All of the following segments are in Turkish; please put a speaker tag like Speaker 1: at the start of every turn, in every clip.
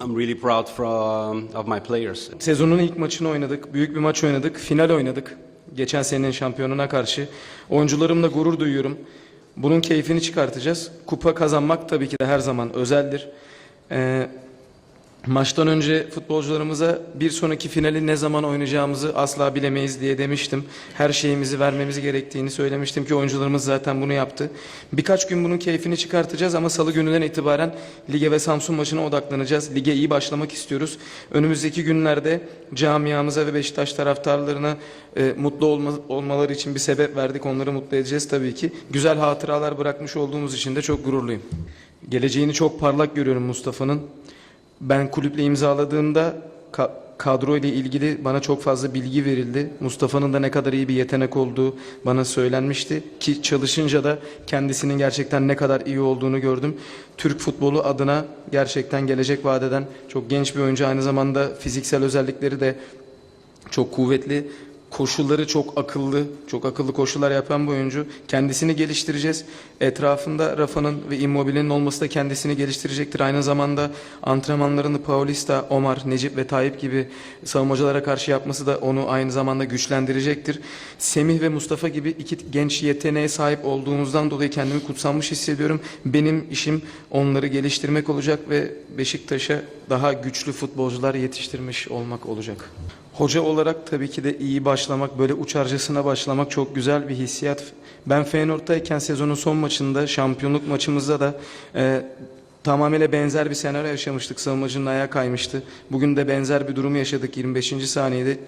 Speaker 1: I'm really proud from, of my players.
Speaker 2: Sezonun ilk maçını oynadık. Büyük bir maç oynadık. Final oynadık. Geçen senenin şampiyonuna karşı. Oyuncularımla gurur duyuyorum. Bunun keyfini çıkartacağız. Kupa kazanmak tabii ki de her zaman özeldir. Ee, maçtan önce futbolcularımıza bir sonraki finali ne zaman oynayacağımızı asla bilemeyiz diye demiştim. Her şeyimizi vermemiz gerektiğini söylemiştim ki oyuncularımız zaten bunu yaptı. Birkaç gün bunun keyfini çıkartacağız ama salı gününden itibaren lige ve Samsun maçına odaklanacağız. Lige iyi başlamak istiyoruz. Önümüzdeki günlerde camiamıza ve Beşiktaş taraftarlarına e, mutlu olma, olmaları için bir sebep verdik. Onları mutlu edeceğiz tabii ki. Güzel hatıralar bırakmış olduğumuz için de çok gururluyum. Geleceğini çok parlak görüyorum Mustafa'nın. Ben kulüple imzaladığımda ka- kadro ile ilgili bana çok fazla bilgi verildi. Mustafa'nın da ne kadar iyi bir yetenek olduğu bana söylenmişti ki çalışınca da kendisinin gerçekten ne kadar iyi olduğunu gördüm. Türk futbolu adına gerçekten gelecek vadeden çok genç bir oyuncu aynı zamanda fiziksel özellikleri de çok kuvvetli. Koşulları çok akıllı, çok akıllı koşular yapan bu oyuncu. Kendisini geliştireceğiz. Etrafında Rafa'nın ve Immobile'nin olması da kendisini geliştirecektir. Aynı zamanda antrenmanlarını Paulista, Omar, Necip ve Tayyip gibi savunmacılara karşı yapması da onu aynı zamanda güçlendirecektir. Semih ve Mustafa gibi iki genç yeteneğe sahip olduğumuzdan dolayı kendimi kutsanmış hissediyorum. Benim işim onları geliştirmek olacak ve Beşiktaş'a daha güçlü futbolcular yetiştirmiş olmak olacak. Hoca olarak tabii ki de iyi başlamak, böyle uçarcasına başlamak çok güzel bir hissiyat. Ben Feyenoord'tayken sezonun son maçında, şampiyonluk maçımızda da e, tamamıyla benzer bir senaryo yaşamıştık. Savunmacının ayağı kaymıştı. Bugün de benzer bir durumu yaşadık 25. saniyede.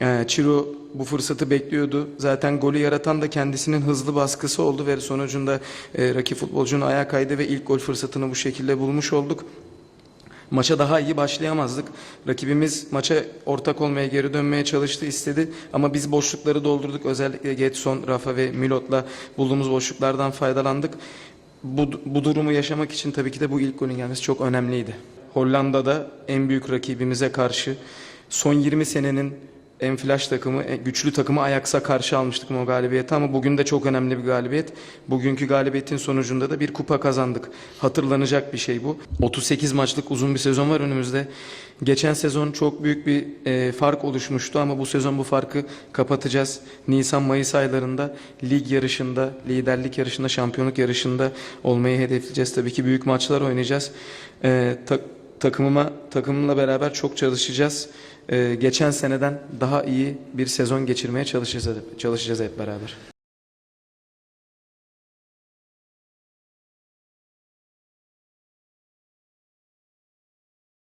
Speaker 2: E, Çiro bu fırsatı bekliyordu. Zaten golü yaratan da kendisinin hızlı baskısı oldu ve sonucunda e, rakip futbolcunun ayağı kaydı ve ilk gol fırsatını bu şekilde bulmuş olduk. Maça daha iyi başlayamazdık. Rakibimiz maça ortak olmaya, geri dönmeye çalıştı, istedi. Ama biz boşlukları doldurduk. Özellikle Getson, Rafa ve Milot'la bulduğumuz boşluklardan faydalandık. Bu, bu durumu yaşamak için tabii ki de bu ilk golün gelmesi çok önemliydi. Hollanda'da en büyük rakibimize karşı son 20 senenin en flash takımı, en güçlü takımı Ajax'a karşı almıştık o galibiyeti ama bugün de çok önemli bir galibiyet. Bugünkü galibiyetin sonucunda da bir kupa kazandık. Hatırlanacak bir şey bu. 38 maçlık uzun bir sezon var önümüzde. Geçen sezon çok büyük bir e, fark oluşmuştu ama bu sezon bu farkı kapatacağız. Nisan-Mayıs aylarında lig yarışında, liderlik yarışında, şampiyonluk yarışında olmayı hedefleyeceğiz. Tabii ki büyük maçlar oynayacağız. E, takımıma takımımla beraber çok çalışacağız. Ee, geçen seneden daha iyi bir sezon geçirmeye çalışacağız çalışacağız hep beraber.